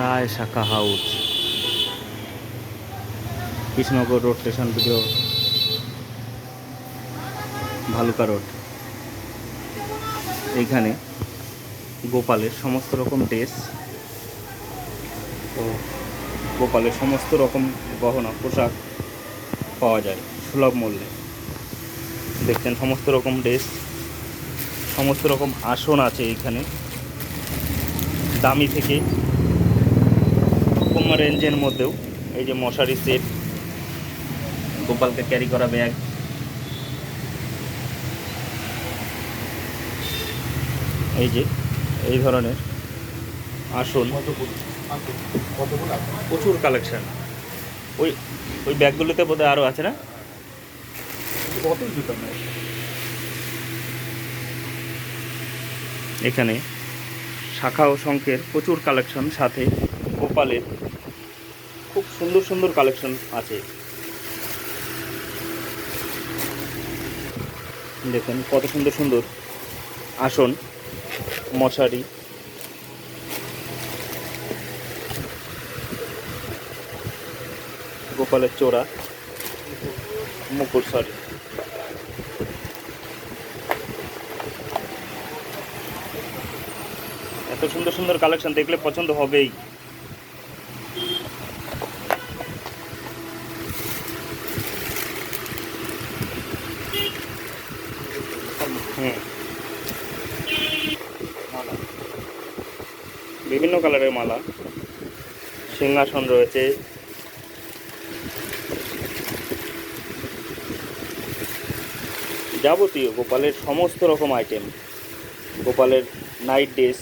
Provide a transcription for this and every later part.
রায় শাখা house. Krishnanagar road station video Bhaluka road এইখানে গোপালের সমস্ত রকম ড্রেস তো গোপালের সমস্ত রকম গহনা, পোশাক পাওয়া যায় সুলভ মূল্যে। দেখছেন সমস্ত রকম ড্রেস সমস্ত রকম আসন আছে এইখানে। দামি থেকে কম রেঞ্জের মধ্যেও এই যে মশারি সেট গোপালকে ক্যারি করা ব্যাগ এই যে এই ধরনের আসন প্রচুর কালেকশন ওই ওই ব্যাগগুলোতে বোধহয় আরও আছে না? এখানে শাখা ও শঙ্কের প্রচুর কালেকশন সাথে গোপালের খুব সুন্দর সুন্দর কালেকশন আছে। দেখুন, কত সুন্দর সুন্দর। আসন, মশারি। গোপালের চোরা। মুকুট সরি এত সুন্দর সুন্দর কালেকশন দেখলে পছন্দ হবেই। বিভিন্ন কালারের মালা। সিংহাসন রয়েছে। যাবতীয় গোপালের সমস্ত রকম আইটেম গোপালের নাইট ড্রেস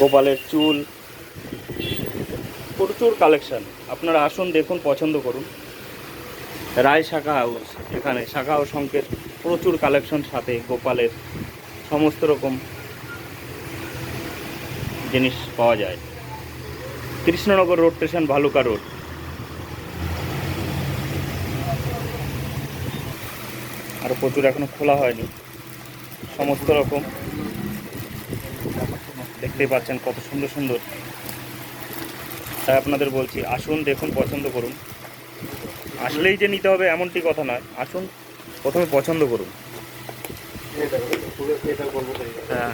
গোপালের চুল। প্রচুর কালেকশান আপনারা আসুন দেখুন পছন্দ করুন। রায় শাখা হাউস। এখানে শাখা ও শঙ্কের প্রচুর কালেকশন সাথে গোপালের সমস্ত রকম জিনিস পাওয়া যায়। Krishnanagar road station Bhaluka road আরও প্রচুর এখনও খোলা হয়নি। সমস্ত রকম। দেখতেই পাচ্ছেন কত সুন্দর সুন্দর। তাই আপনাদের বলছি, আসুন, দেখুন, পছন্দ করুন। আসলেই যে নিতে হবে এমনটি কথা নয় আসুন প্রথমে পছন্দ করুন হ্যাঁ